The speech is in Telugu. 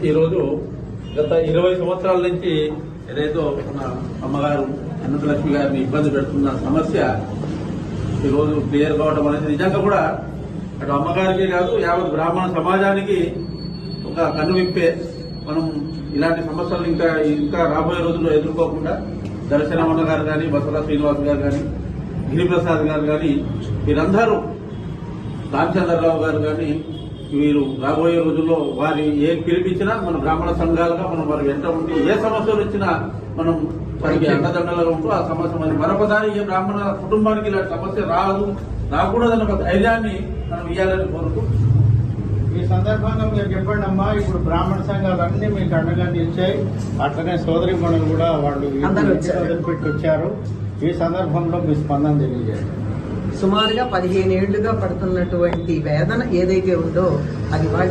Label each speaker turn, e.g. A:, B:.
A: ఈరోజు గత ఇరవై సంవత్సరాల నుంచి ఏదైతే మన అమ్మగారు అనంతలక్ష్మి గారిని ఇబ్బంది పెడుతున్న సమస్య ఈరోజు క్లియర్ కావడం అనేది నిజంగా కూడా అటు అమ్మగారికి కాదు యావత్ బ్రాహ్మణ సమాజానికి ఒక కన్నువిప్పే మనం ఇలాంటి సమస్యలు ఇంకా ఇంకా రాబోయే రోజుల్లో ఎదుర్కోకుండా దర్శనమన్న గారు కానీ బసరా శ్రీనివాస్ గారు కానీ గిరిప్రసాద్ గారు కానీ వీరందరూ రామచంద్రరావు గారు కానీ వీరు రాబోయే రోజుల్లో వారి ఏ పిలిపించినా మన బ్రాహ్మణ సంఘాలుగా మనం వారి వెంట ఉండి ఏ సమస్యలు వచ్చినా మనం వారికి అండదండలుగా ఉంటూ ఆ సమస్య మరి మరొకసారి ఏ బ్రాహ్మణ కుటుంబానికి ఇలాంటి సమస్య రాదు రాకూడదన్న ఒక ధైర్యాన్ని మనం ఇవ్వాలని కోరుతూ.
B: ఈ సందర్భంగా మీరు చెప్పండి అమ్మా ఇప్పుడు బ్రాహ్మణ సంఘాలు అన్ని మీకు అండగా నిలిచాయి. అట్లనే సోదరి కూడా వాళ్ళు ఈ
C: అందరూ వచ్చారు.
B: వదిలిపెట్టి వచ్చారు. ఈ సందర్భంలో మీ స్పందన తెలియజేయండి.
C: సుమారుగా పదిహేను ఏళ్ళుగా పడుతున్నటువంటి వేదన ఏదైతే ఉందో అది వాళ్ళ